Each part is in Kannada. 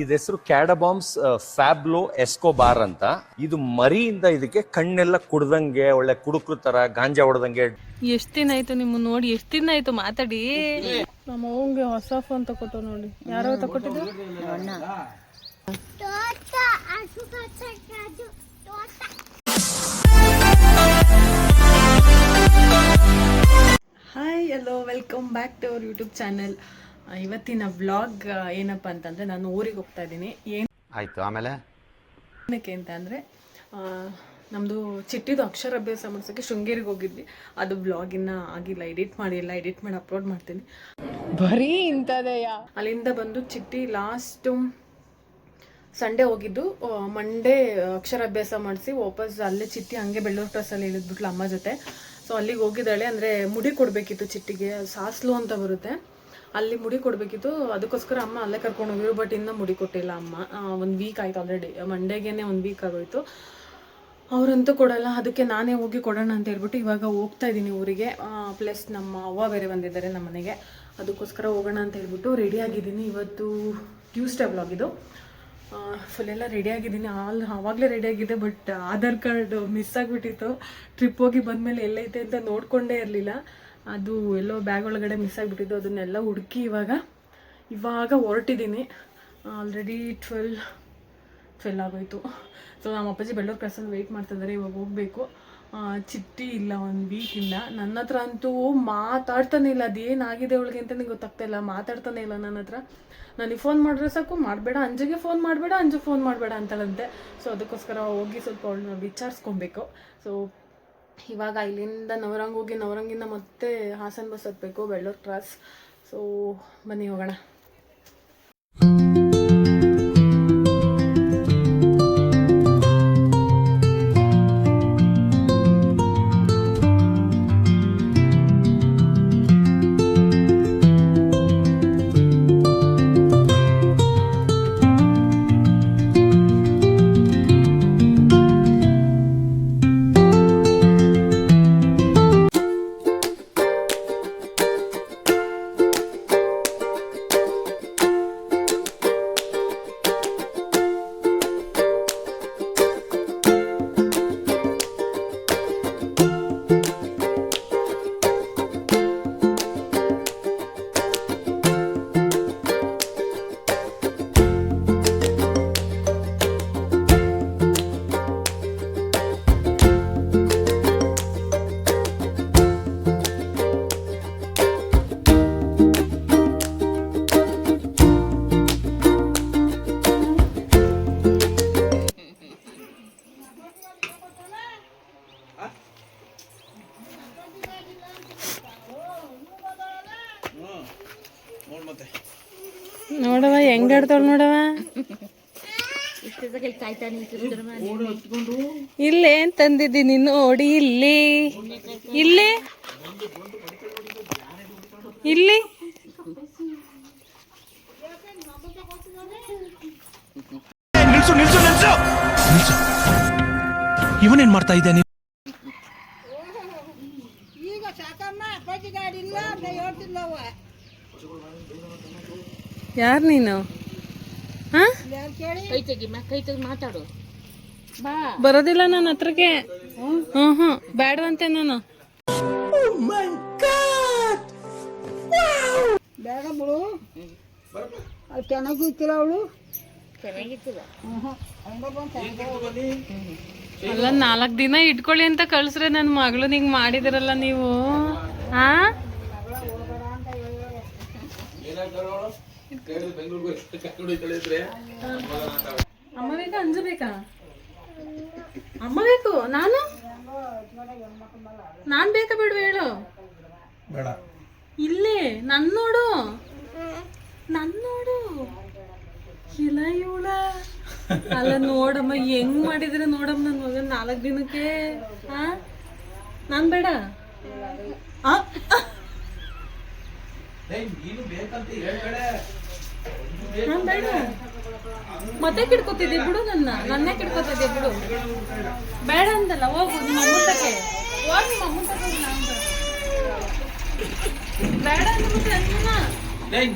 ಇದ ಹೆಸರು ಕ್ಯಾಡಬಾಮ್ಸ್ ಫ್ಯಾಬ್ಲೋ ಎಸ್ಕೋಬಾರ್ ಅಂತ. ಇದು ಮರಿಯಿಂದ ಇದಕ್ಕೆ ಕಣ್ಣೆಲ್ಲ ಕುಡ್ದಂಗೆ ಒಳ್ಳೆ ಕುಡುಕ್ರು ತರ ಗಾಂಜಾ ಹೊಡೆದಂಗೆ. ಎಷ್ಟ್ ದಿನ ಆಯ್ತು ನಿಮ್ಮ ನೋಡಿ? ಎಷ್ಟ್ ದಿನ ಆಯ್ತು ಮಾತಾಡಿ? ನಮ್ಮ ಅವಂಗೆ ಹೊಸ ಫೋನ್ ತಕೊಟ್ಟು ನೋಡಿ. ಯಾರೋ ತಕೊಟ್ಟಿದ್ದು? Hi hello welcome back to our YouTube channel ಇವತ್ತಿನ ಬ್ಲಾಗ್ ಏನಪ್ಪ ಅಂತಂದ್ರೆ ನಾನು ಊರಿಗೆ ಹೋಗ್ತಾ ಇದ್ದೀನಿ. ಆಯ್ತು ಆಮೇಲೆ? ಏನಕ್ಕೆ ಅಂತ ಅಂದರೆ ನಮ್ಮದು ಚಿಟ್ಟಿದು ಅಕ್ಷರ ಅಭ್ಯಾಸ ಮಾಡ್ಸೋಕ್ಕೆ ಶೃಂಗೇರಿಗೆ ಹೋಗಿದ್ವಿ. ಅದು ಬ್ಲಾಗ್ ಇನ್ನ ಆಗಿಲ್ಲ ಎಡಿಟ್ ಮಾಡಿಲ್ಲ ಎಡಿಟ್ ಮಾಡಿ ಅಪ್ಲೋಡ್ ಮಾಡ್ತೀನಿ. ಬರೀ ಇಂಥದೆಯ? ಅಲ್ಲಿಂದ ಬಂದು ಚಿಟ್ಟಿ ಲಾಸ್ಟ್ ಸಂಡೇ ಹೋಗಿದ್ದು. ಮಂಡೇ ಅಕ್ಷರಾಭ್ಯಾಸ ಮಾಡಿಸಿ ವಾಪಸ್ ಅಲ್ಲೇ ಚಿಟ್ಟಿ ಹಂಗೆ ಬೆಳ್ಳೂರು ಕ್ರಾಸಲ್ಲಿ ಇಳಿದ್ಬಿಟ್ಲು ಅಮ್ಮ ಜೊತೆ. ಸೊ ಅಲ್ಲಿಗೆ ಹೋಗಿದ್ದಾಳೆ ಅಂದರೆ ಮುಡಿ ಕೊಡಬೇಕಿತ್ತು ಚಿಟ್ಟಿಗೆ ಸಾಸ್ಲು ಅಂತ ಬರುತ್ತೆ. ಅಲ್ಲಿ ಮುಡಿ ಕೊಡಬೇಕಿತ್ತು. ಅದಕ್ಕೋಸ್ಕರ ಅಮ್ಮ ಅಲ್ಲೇ ಕರ್ಕೊಂಡು ಹೋಗಿದ್ರು ಬಟ್ ಇನ್ನೂ ಮುಡಿ ಕೊಟ್ಟಿಲ್ಲ ಅಮ್ಮ. ಒಂದು ವೀಕ್ ಆಯ್ತು ಆಲ್ರೆಡಿ ಮಂಡೇಗೇನೆ ಒಂದು ವೀಕ್ ಆಗೋಯ್ತು. ಅವರಂತೂ ಕೊಡಲ್ಲ, ಅದಕ್ಕೆ ನಾನೇ ಹೋಗಿ ಕೊಡೋಣ ಅಂತ ಹೇಳ್ಬಿಟ್ಟು ಇವಾಗ ಹೋಗ್ತಾ ಇದ್ದೀನಿ ಊರಿಗೆ. ಪ್ಲಸ್ ನಮ್ಮ ಅವ್ವ ಬೇರೆ ಬಂದಿದ್ದಾರೆ ನಮ್ಮ ಮನೆಗೆ. ಅದಕ್ಕೋಸ್ಕರ ಹೋಗೋಣ ಅಂತ ಹೇಳ್ಬಿಟ್ಟು ರೆಡಿ ಆಗಿದ್ದೀನಿ ಇವತ್ತು ಟ್ಯೂಸ್ಡೇ ಇದು. ಫುಲ್ ಎಲ್ಲ ರೆಡಿ ಆಗಿದ್ದೀನಿ. ಆಲ್ ಆವಾಗಲೇ ಆಗಿದೆ ಬಟ್ ಆಧಾರ್ ಕಾರ್ಡ್ ಮಿಸ್ ಆಗಿಬಿಟ್ಟಿತ್ತು. ಟ್ರಿಪ್ ಹೋಗಿ ಬಂದಮೇಲೆ ಎಲ್ಲೈತೆ ಅಂತ ನೋಡಿಕೊಂಡೇ ಇರಲಿಲ್ಲ. ಅದು ಎಲ್ಲೋ ಬ್ಯಾಗ್ ಒಳಗಡೆ ಮಿಸ್ ಆಗಿಬಿಟ್ಟಿದ್ದು, ಅದನ್ನೆಲ್ಲ ಹುಡುಕಿ ಇವಾಗ ಇವಾಗ ಹೊರಟಿದ್ದೀನಿ. ಆಲ್ರೆಡಿ ಟ್ವೆಲ್ ಟ್ವೆಲ್ ಆಗೋಯ್ತು. ಸೊ ನಮ್ಮ ಅಪ್ಪಾಜಿ ಬೆಳ್ಳೂರು ಕ್ರಾಸಲ್ಲಿ ವೆಯ್ಟ್ ಮಾಡ್ತಿದ್ದಾರೆ ಇವಾಗ ಹೋಗಬೇಕು. ಚಿಟ್ಟಿ ಇಲ್ಲ ಒಂದು ವೀಕಿಂದ ನನ್ನ ಹತ್ರ ಅಂತೂ ಮಾತಾಡ್ತಾನೆ ಇಲ್ಲ. ಅದೇನಾಗಿದೆ ಅವಳಿಗೆ ಅಂತ ನನಗೆ ಗೊತ್ತಾಗ್ತಾ ಇಲ್ಲ. ಮಾತಾಡ್ತಾನೆ ಇಲ್ಲ ನನ್ನ ಹತ್ರ. ನನಗೆ ಫೋನ್ ಮಾಡಿದ್ರೆ ಸಾಕು, ಮಾಡಬೇಡ. ಅಂಜಿಗೆ ಫೋನ್ ಮಾಡಬೇಡ, ಅಂಜು ಫೋನ್ ಮಾಡಬೇಡ ಅಂತಳಂತೆ. ಸೊ ಅದಕ್ಕೋಸ್ಕರ ಹೋಗಿ ಸ್ವಲ್ಪ ಅವಳನ್ನ ವಿಚಾರಿಸ್ಕೊಬೇಕು. ಸೊ ಇವಾಗ ಇಲ್ಲಿಂದ ನವರಂಗ್ ಹೋಗಿ ನವರಂಗಿಂದ ಮತ್ತೆ ಹಾಸನ ಬಸ್ ಹತ್ತಬೇಕು ಬೆಳ್ಳೂರು ಕ್ರಾಸ್ ಸೊ ಬನ್ನಿ ಹೋಗೋಣ. ನೋಡವ ಹೆಂಗ್ ಆಡ್ತಾಳ ನೋಡವ ಇಲ್ಲೇ ತಂದಿದ್ದೀನಿ ನೋಡಿ ಇಲ್ಲಿ. ಇಲ್ಲಿ? ಇಲ್ಲಿ? ನಿಲ್ಸು ನಿಲ್ಸು ನಿಲ್ಸು. ನಿಲ್ಸು. ಇವನೇನ್ ಮಾಡ್ತಾ ಇದ್ದಾನೆ ಈಗ ಸಾಕಮ್ಮ ಅಪ್ಪಾಜಿ ಗಾಡಿ ಇಲ್ಲ ನಾ ಹೇಳ್ತಿಲ್ಲವ ಯಾರು ನೀನು? ಹಾ? ಮಾತಾಡು ಬರೋದಿಲ್ಲ ನಾನು ಹತ್ರಕ್ಕೆ. ಹ್ಮ್ ಹ್ಮ್. ಬೇಡವಂತೆ ನಾನು. ಬೇಡ ಬಿಡು ಅದು ಚೆನ್ನಾಗಿತ್ತಿಲ್ಲ ಅವಳು. ಅಲ್ಲ ನಾಲ್ಕು ದಿನ ಇಟ್ಕೊಳ್ಳಿ ಅಂತ ಕಳ್ಸ್ರೆ ನನ್ನ ಮಗಳು ನಿಂಗೆ ಮಾಡಿದಿರಲ್ಲ ನೀವು? ಹಾ ಅಮ್ಮ ಬೇಕಾ ಅಂಜು ಬೇಕಾ? ಅಮ್ಮ ಬೇಕು? ನಾನು? ನಾನ್ ಬೇಕಾ ಬಿಡು ಹೇಳು. ಇಲ್ಲಿ ನನ್ ನೋಡು ನನ್ ನೋಡು ಇಲ್ಲ ಇವಳ ಅಲ್ಲ ನೋಡಮ್ಮ ಹೆಂಗ್ ಮಾಡಿದ್ರೆ ನೋಡಮ್ಮ ನನ್ ಮಗನ್ ನಾಲ್ಕ್ ದಿನಕ್ಕೆ? ಹಾ ನಾನ್ ಬೇಡ? ನಾನ್ ಬೇಡ. ಮತ್ತೆ ಕಿಡ್ಕೊತಿದ್ದೆ ಬಿಡು ನನ್ನ. ನನ್ನೇ ಕಿಡ್ಕೊತಿದ್ದೆ ಬಿಡು. ಬೇಡ ಅಂದಲ್ಲ ಹೋಗು ನಿಮ್ಮ ಅಮ್ಮಂತಕ್ಕೆ. ಹೋಗ್ ನಿಮ್ಮ ಅಮ್ಮಂತಕ್ಕೆ ಬೇಡ. ಬೇಡ ಅಂದ್ರೆ ಅಂಜುನ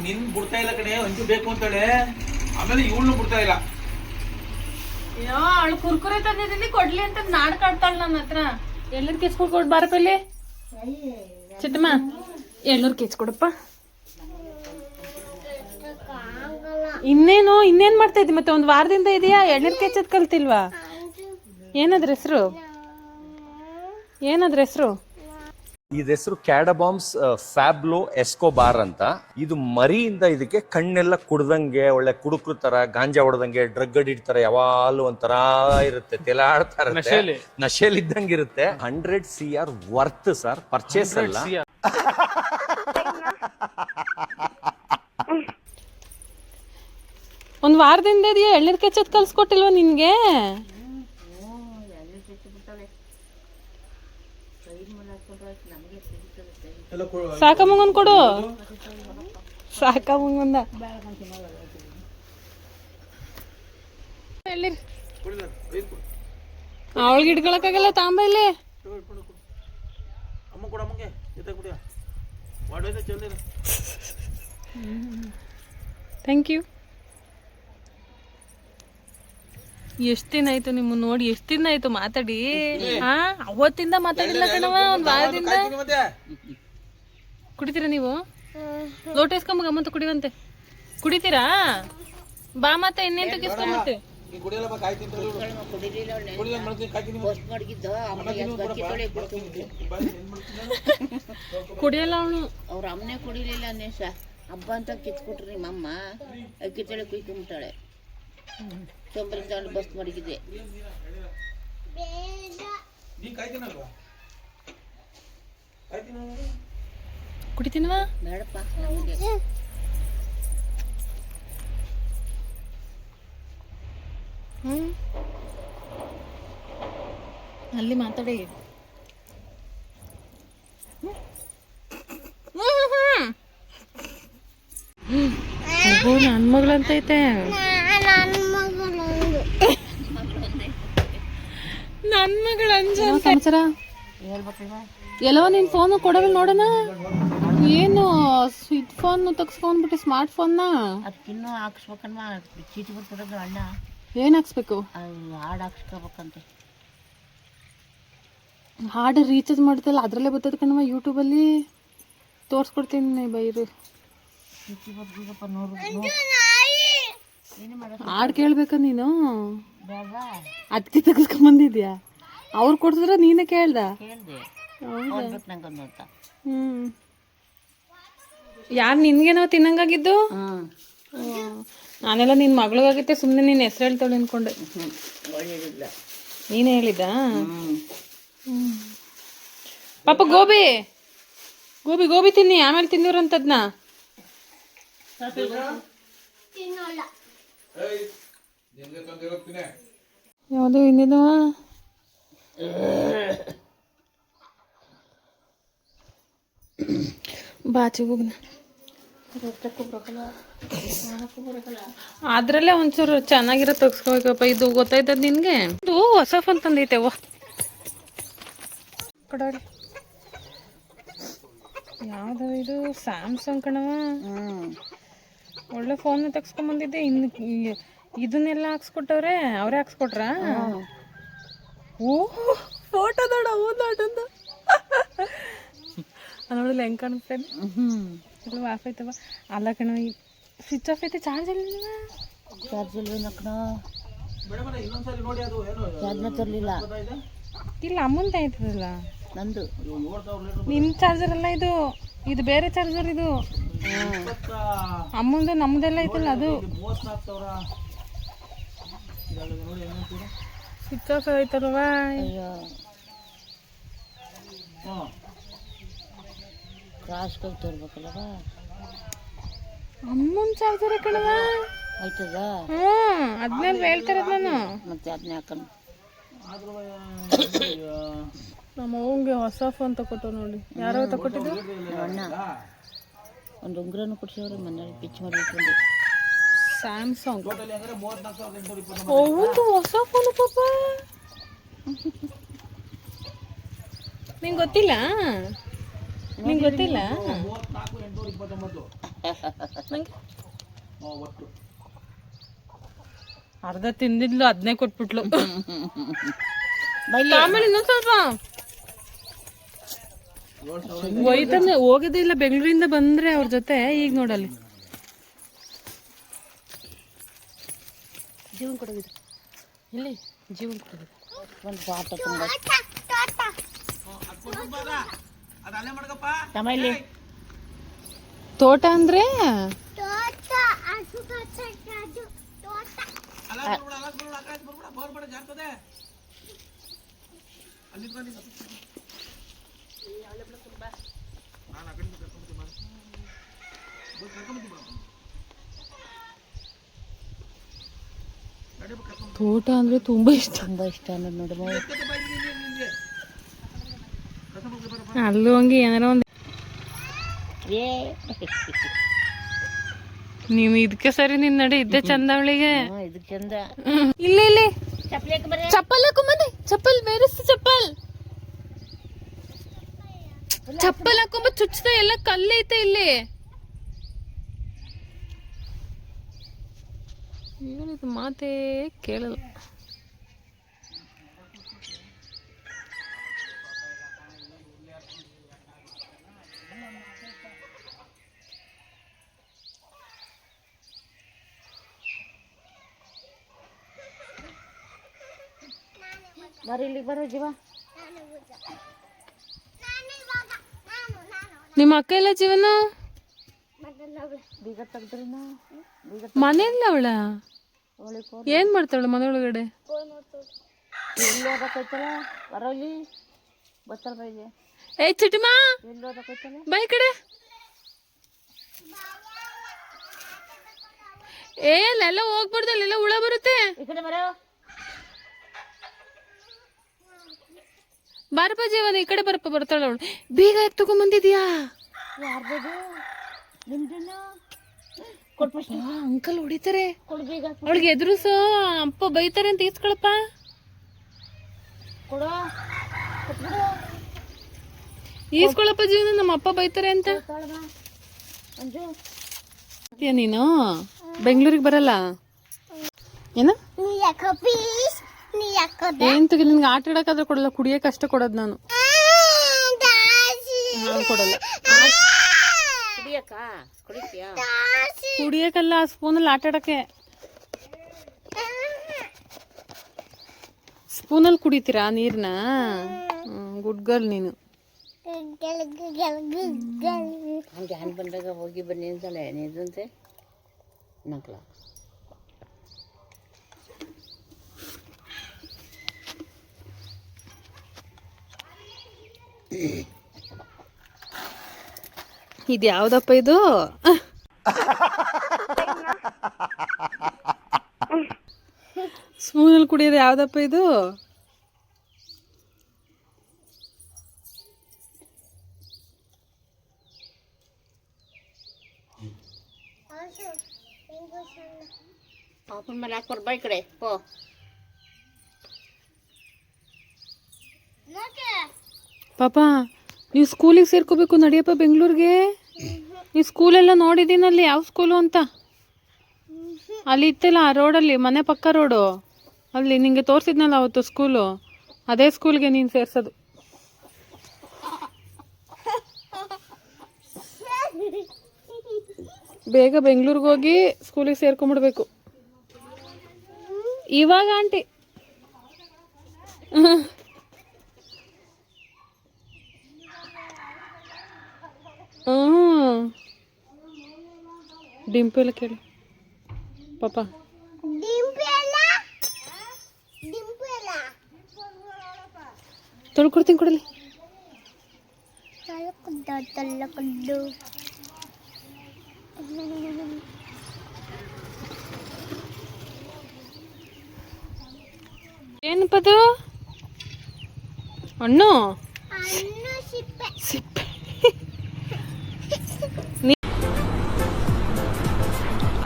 ನಿನ್ ಬಿಡ್ತಾ ಇಲ್ಲ ಕಡೆ ಅಂಜು ಬೇಕು ಅಂತಾಳೆ. ಆಮೇಲೆ ಇವಳು ಬಿಡ್ತಾ ಇಲ್ಲ. ಅಯ್ಯೋ ಅವಳು ಕುರ್ಕುರೆ ತಂದಿದ್ದೀನಿ ಕೊಡ್ಲಿ ಅಂತ ನಾಡ್ ಕಾಡ್ತಾಳ ನನ್ನ ಹತ್ರ. ಎಲ್ಲರ ಕೆಚ್ಕೊಡ್ ಕೊಡ್ ಬಾರಪಲ್ಲಿ ಚಿಟ್ಟಮ್ಮ ಎಲ್ಲರ ಕೆಚ್ಕೊಡಪ್ಪ. ಇನ್ನೇನು ಇನ್ನೇನ್ ಮಾಡ್ತಾ ಇದ್ದಿ? ಮತ್ತೆ ಒಂದು ವಾರದಿಂದ ಇದೆಯಾ? ಎಳ್ನೀರ್ ಕೆಚ್ಚದ್ ಕಲ್ತಿಲ್ವಾ? ಏನಾದ್ರ ಹೆಸರು? ಏನಾದ್ರ ಹೆಸರು? ಇದ ಹೆಸರು ಕ್ಯಾಡಬಾಮ್ಸ್ ಫ್ಯಾಬ್ಲೋ ಎಸ್ಕೋಬಾರ್ ಅಂತ. ಇದು ಮರಿಯಿಂದ ಇದಕ್ಕೆ ಕಣ್ಣೆಲ್ಲ ಕುಡ್ದಂಗೆ ಒಳ್ಳೆ ಕುಡುಕ್ರು ತರ ಗಾಂಜಾ ಹೊಡೆದಂಗೆ ಡ್ರಗ್ ಅಡಿಡ್ತಾರೆ ತರ ಯಾವಾಗಲೂ ಒಂಥರ ಇರುತ್ತೆ ತೆಲಾಡ್ತಾ ಇರುತ್ತೆ. ನಶೆಲ್ ಇದ್ದಂಗೆ ಇರುತ್ತೆ. Hundred C R worth sir purchase ಅಲ್ಲ. ಒಂದ್ ವಾರದಿಂದ ಇದೆಯಾ ಎಳ್ನೀರ್ ಕೆಚ್ಚದ್ ನಿನಗೆ? ನಿನ್ಗೆ ಮುಂಗನ್ ಕೊಡು. ಸಾಕ ಮುಂಗಂದ ಅವಳಿಗೆ ಇಟ್ಕೊಳಕಾಗಲ್ಲ ತಾಂಬ ಇಲ್ಲಿ. ಅಮ್ಮ ಕೊಡ ಅಮ್ಮಗೆ. ಜೊತೆ ಕುಡಿಯ. ವಾಡೋಯ್ತಾ ಥ್ಯಾಂಕ್ ಯು ಎಷ್ಟ್ ದಿನ ಆಯ್ತು ನಿಮ್ಮ ನೋಡಿ? ಎಷ್ಟ್ ದಿನ ಆಯ್ತು ಮಾತಾಡಿ? ಹಾ? ಅವತ್ತಿಂದ ಮಾತಾಡಿಲ್ಲ ಕಣವ ಒಂದ್ ವಾರದಿಂದ. ಕುಡಿತೀರಾ ನೀವು? ಲೋಟ ಇಸ್ಕೊಂಬ ಕುಡಿವಂತೆ. ಕುಡಿತೀರಾ? ಬಾ ಮತ್ತೆ ಇನ್ನೆಂತ ಕಿಸ್ಕೊಂಬತ್ತೆ ಕುಡಿಯಲ್ಲ ಅವನು ಅವ್ರ ಅಮ್ಮನೆ ಕುಡಿಲಿಲ್ಲ ನೇಷ ಹಬ್ಬ ಅಂತ ಕಿತ್ಕೊಟ್ರಿ ನಿಮ್ಮಮ್ಮ. ಕಿತ್ತಳೆ ಕುಯ್ಕೊಂಬಿಟ್ಟಾಳೆ ಚೊಂಬಲಿ ತಗೊಂಡು ಬಸ್ ಮಡಗಿದೆ. ಕುಡಿತೀನವಾ ಬೇಡಪ್ಪ. ಅಲ್ಲಿ ಮಾತಾಡಿ. ನನ್ ಮಗಳಂತೈತೆ. ನನ್ ಮಗಳ ಸಮಾಚಾರ? ಎಲ್ಲೋ ನಿನ್ ಫೋನ್ ಕೊಡೋಲ್ಲ ನೋಡೋಣ. ಏನು ಸ್ವಿಚ್ ಫೋನ್ ತಗ್ಸ್ಕೊಂಡ್ಬಿಟ್ಟು ಸ್ಮಾರ್ಟ್ ಫೋನ್ನ ಅದಕ್ಕಿನ್ನೂ ಹಾಕ್ಸ್ಬೇಕನ್ಮ ಚೀಟಿ ಬಿಟ್ಬಿಡೋದು ಅಣ್ಣ. ಏನ್ ಹಾಕ್ಸ್ಬೇಕು? ಹಾಡ್ ಹಾಕ್ಸ್ಕೋಬೇಕಂತೆ. ಹಾಡು ರೀಚಾರ್ಜ್ ಮಾಡ್ತಲ್ಲ ಅದ್ರಲ್ಲೇ ಬರ್ತದೆ ಯೂಟ್ಯೂಬ್ ಯೂಟ್ಯೂಬಲ್ಲಿ ತೋರ್ಸ್ಕೊಡ್ತೀನಿ ಬೈರು. ಚೀಟಿ ಏನು ಮಾಡೋದು ಹಾಡು ಕೇಳ್ಬೇಕ ನೀನು? ಅದಕ್ಕೆ ತೆಗೆಸ್ಕೊಂಬಂದಿದ್ಯಾ ಅವ್ರು ಕೊಡ್ಸಿದ್ರ ನೀನೇ ಕೇಳ್ದ? ಕೇಳಿದೆ. ಹೌದಾ? ಕೊಡ್ಬೇಕು ನಂಗೊಂದು ಅಂತ ಹ್ಮ್. ಯಾರು ನಿನ್ಗೇನೋ ತಿನ್ನಂಗಾಗಿದ್ದು. ನಾನೆಲ್ಲ ನಿನ್ ಮಗಳಿಗಾಗಿತ್ತೆ ಸುಮ್ಮನೆ ನಿನ್ನ ಹೆಸರು ಹೇಳ್ತಾಳೆ ಅನ್ಕೊಂಡೆ. ನೀನೇ ಹೇಳಿದ್ದ? ಪಾಪ ಗೋಬಿ. ಗೋಬಿ ಗೋಬಿ ತಿನ್ನಿ. ಆಮೇಲೆ ತಿಂದಿರಂತದ್ನ ಯಾವುದು ಇನ್ನಿದವ ಬಾಚಿ ಹೋಗ್ನ ಅದ್ರಲ್ಲೇ ಒಂಚೂರು ಚೆನ್ನಾಗಿರೋ ತೆಗ್ಸ್ಕೋಬೇಕಪ್ಪ ಇದು ಗೊತ್ತಾಯ್ತದ ನಿನ್ಗೆ? ಇದು ಹೊಸ ಫೋನ್ ತಂದೈತೆ ವಾ ಯಾವ್ದು ಇದು? ಸ್ಯಾಮ್ಸಂಗ್ ಕಣವಾ ಫೋನ್ ತೆಗ್ಸ್ಕೊಂಬಂದಿದ್ದೆ. ಇನ್ನು ಇದನ್ನೆಲ್ಲ ಹಾಕ್ಸ್ಕೊಟ್ಟವ್ರೆ ಅವರೇ ಹಾಕ್ಸ್ಕೊಟ್ರ? ಓ ಫೋಟೋ ನೋಡ ಓ ನೋಡಂದ ನೋಡಲ್ಲ ಹೆಂಗ್ ಕಾಣುತ್ತೆ ಹ್ಞೂ ಆಫ್ ಆಯ್ತವ ಅಲ್ಲ ಕಣ ಸ್ವಿಚ್ ಆಫ್ ಐತೆ ಚಾರ್ಜ್ ಇಲ್ಲ ಚಾರ್ಜ್ ಇಲ್ಲ ಕಣ. ಮೇಡಮ್ ಇನ್ನೊಂದ್ಸರಿ ನೋಡಿ ಅದು ಏನು ಚಾರ್ಜ್ನ ತರಲಿಲ್ಲ. ಇಲ್ಲ ಅಮ್ಮಂತ ಆಯ್ತದಲ್ಲ. ನಂದು. ನಿಮ್ಮ ಚಾರ್ಜರ್ ಅಲ್ಲ ಇದು? ಇದು ಬೇರೆ ಚಾರ್ಜರ್ ಇದು. ಅಮ್ಮಂದು ನಮ್ದೆಲ್ಲ ಐತಲ್ಲ ಅದು. ಸ್ವಿಚ್ ಆಫ್ ಆಯ್ತಲ್ವಾ ಅಯ್ಯೋ. ಹ್ಞೂ ಕ್ರಾಸ್ಗೆ ತರ್ಬೇಕಲ್ಲವ? ಅಮ್ಮನ್ ಚಾರ್ಜರ್ ಕಣವ ಆಯ್ತದ? ಹ್ಮ್ ಅದ್ಮೇಲೆ ಹೇಳ್ತಿರೋದು ನಾನು. ಮತ್ತೆ ಅದನ್ನ ಹಾಕೊಂಡು ನಮ್ಮ ಅವ್ಗೆ ಹೊಸ ಫೋನ್ ತಕೊಟ್ಟು ನೋಡಿ. ಯಾರೋ ತಕೊಟ್ಟಿದ್ದು? ಅಣ್ಣ ಒಂದು ಉಂಗುರನು ಕೊಡ್ಸವ್ರೆ ಮನೇಲಿ ಪಿಚ್ ಮಾಡಿ ಇಟ್ಕೊಂಡು. ಸ್ಯಾಮ್ಸಂಗ್ ಹೌದು ಹೊಸ ಫೋನ್ ಪಾಪ. ನಿಂಗೆ ಗೊತ್ತಿಲ್ಲ? ನಿಂಗೆ ಗೊತ್ತಿಲ್ಲ? ಅರ್ಧ ತಿಂದಿದ್ಲು ಅದನ್ನೇ ಕೊಟ್ಬಿಟ್ಲು. ಬೈಲಿ ಆಮೇಲೆ ಇನ್ನೊಂದು ಸ್ವಲ್ಪ. ಒಯ್ತಾನೆ ಹೋಗೋದೇ ಇಲ್ಲ ಬೆಂಗಳೂರಿಂದ ಬಂದ್ರೆ ಅವ್ರ ಜೊತೆ ಈಗ ನೋಡಲ್ಲಿ. ಜೀವನ್ ಕೊಡೋದಿದ್ರು ಇಲ್ಲಿ ಜೀವನ್ ಕೊಡೋದಿದ್ರು ಒಂದು ಪಾಟ ತುಂಬ. ತೋಟ ಅಂದ್ರೆ? ತೋಟ ಅಂದ್ರೆ ತುಂಬಾ ಇಷ್ಟ. ತುಂಬ ಇಷ್ಟ ಅನ್ನೋದು ನೋಡಿ. ಮಗು. ಅಲ್ಲೂ ಹಂಗೆ ಏನಾರ ಒಂದು ನೀನು ಇದಕ್ಕೆ ಸರಿ ನಿನ್ ನಡೆ ಇದ್ದೆ ಚಂದ ಅವಳಿಗೆ. ಇಲ್ಲಿ ಇಲ್ಲಿ. ಚಪ್ಪಲ್ ಹಾಕೊಂಬಂದೆ ಚಪ್ಪಲ್ ಬೇರೆಸ್ ಚಪ್ಪಲ್. ಚಪ್ಪಲ್ ಹಾಕೊಂಬ ಚುಚ್ಚದ ಎಲ್ಲ ಕಲ್ಲೈತೆ ಇಲ್ಲಿ. ಮಾತೇ ಕೇಳಲ್ಲ. ಬರೀ ಇಲ್ಲಿಗೆ ಬರೋ ಜೀವ? ನಿಮ್ಮ ಅಕ್ಕ ಎಲ್ಲ ಜೀವನ? ಮನೆಯಲ್ಲ ಅವಳ? ಏನ್ ಮಾಡ್ತಾವಳ ಮನೆ ಒಳಗಡೆ? ಏ ಚಿಟಿಮಾ! ಬೈ ಕಡೆ. ಏ ಅಲ್ಲೆಲ್ಲ ಹೋಗ್ಬಾರ್ದು ಅಲ್ಲೆಲ್ಲ ಹುಳ ಬರುತ್ತೆ ಈ ಕಡೆ ಬರೋ ಬಾರಪ್ಪ ಜೀವನ ಈ ಕಡೆ ಬರಪ್ಪ ಬರ್ತಾಳ ಅವಳು. ಬೀಗ ಯಾಕೆ ತಗೊಂಬಂದಿದ್ಯಾ ಅಂಕಲ್ ಹೊಡಿತಾರೆ. ಅವಳಿಗೆ ಎದುರುಸು ಅಪ್ಪ ಬೈತಾರೆ ಅಂತ ಈಸ್ಕೊಳಪ್ಪ. ಈಸ್ಕೊಳಪ್ಪ ಜೀವನ ನಮ್ಮ ಅಪ್ಪ ಬೈತಾರೆ ಅಂತ. ನೀನು? ಬೆಂಗಳೂರಿಗೆ ಬರಲ್ಲ? ಏನ? ಏನ್ ತೆಗಿ ನಿನ್ಗೆ ಆಟ ಆಡಕ್ಕಾದ್ರೆ ಕೊಡಲ್ಲ ಕುಡಿಯಕ್ಕೆ ಅಷ್ಟೇ ಕೊಡೋದು ನಾನು. ನಾನು ಕೊಡಲ್ಲ. ಕುಡಿಯಕ್ಕ? ಕುಡಿತೀಯಾ? ಕುಡಿಯಕ್ಕಲ್ಲ ಆ ಸ್ಪೂನಲ್ಲಿ ಆಟ ಆಡಕ್ಕೆ ಸ್ಪೂನಲ್ಲಿ ಕುಡಿತೀರಾ ನೀರ್ನ? ಗುಡ್ ಗರ್ಲ್ ನೀನು. ಬಂದಾಗ ಹೋಗಿ ಬನ್ನಿ ಅಂತಲೇ ನಿಂದಂತೆ? ನಕ್ಲ ಇದು ಯಾವ್ದಪ್ಪ ಇದು? ಸ್ಪೂನಲ್ಲಿ ಕುಡಿಯೋದು ಯಾವ್ದಪ್ಪ ಇದು? ಪಾಪನ ಮೇಲೆ ಹಾಕ್ಬಾರ ಬೈ ಕಡೆ. ಓ ಪಾಪ, ನೀವು ಸ್ಕೂಲಿಗೆ ಸೇರ್ಕೋಬೇಕು ನಡಿಯಪ್ಪ ಬೆಂಗಳೂರಿಗೆ? ನೀವು ಸ್ಕೂಲೆಲ್ಲ ನೋಡಿದ್ದೀನಲ್ಲಿ ಯಾವ ಸ್ಕೂಲು ಅಂತ? ಅಲ್ಲಿ ಇತ್ತಲ್ಲ ಆ ರೋಡಲ್ಲಿ ಮನೆ ಪಕ್ಕ ರೋಡು ಅಲ್ಲಿ ನಿಮಗೆ ತೋರಿಸಿದ್ನಲ್ಲ ಅವತ್ತು ಸ್ಕೂಲು ಅದೇ ಸ್ಕೂಲ್ಗೆ ನೀನು ಸೇರಿಸೋದು. ಬೇಗ ಬೆಂಗಳೂರಿಗೆ ಹೋಗಿ ಸ್ಕೂಲಿಗೆ ಸೇರ್ಕೊಂಬಿಡ್ಬೇಕು. ಇವಾಗ, ಆಂಟಿ. ಹ್ಞೂ ಡಿಂಪಲ್ ಕೇಳಿ. ಪಾಪ. ತೊಳ್ಕೊಡ್ತೀನಿ ಕೊಡಲಿ. ಏನಪ್ಪದು ಹಣ್ಣು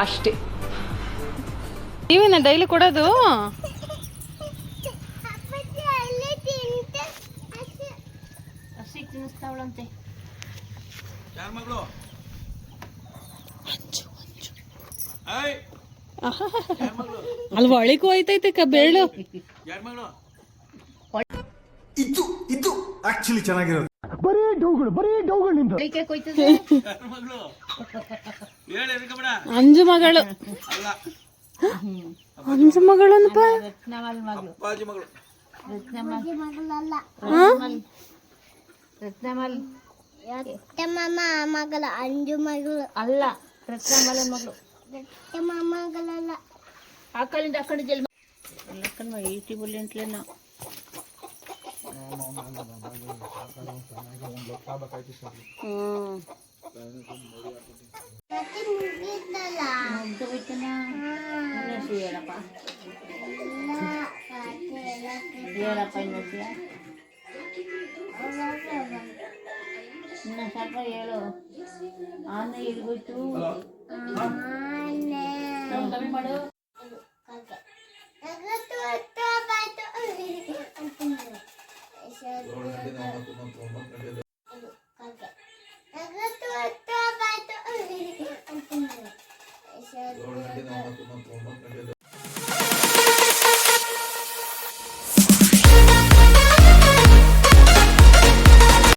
ಅಷ್ಟೇ. ನೀವೇನ ಡೈಲಿ ಕೊಡೋದು? ತಿನ್ನಿಸ್ತಾವಳಂತೆ. ಅಲ್ವಾ ಒಳಗೆ ಹೋಯ್ತೈತೆ ಕ ಬೇಳು ಆಕ್ಚುಲಿ ಕೊಯ್ತದೆ ಅಂಜು ಮಗಳು ಅಂಜು ಮಗಳು. ನಿಂದು ರತ್ನಮಲ್ ಮಗಳು ಅಪ್ಪಾಜಿ ಮಗಳು. ರತ್ನಮಲ್ ಮಾಮ ಮಗಳ ಅಂಜು ಮಗಳು ಅಲ್ಲ ರತ್ನಮಲನ್ ಮಗಳು ಮಗಳಲ್ಲ ಆ ಕಡೆಯಿಂದ ಆ ಕಡೆ ಜಲ್ ಏಯ್ಟಿ ಬುಲೆಂಟ್ಲೇನ ಹ್ಮ್ ಮುಗ್ದು ಹೋಯ್ತನ ಇನ್ನೊಂದು ಹೇಳಪ್ಪ ಹೇಳಪ್ಪ ಇನ್ನೊಂದು ಇನ್ನ ಸ್ವಲ್ಪ ಹೇಳು ಆನೆ ಎಲ್ಗೋಯ್ತು ಕಮ್ಮಿ ಮಾಡು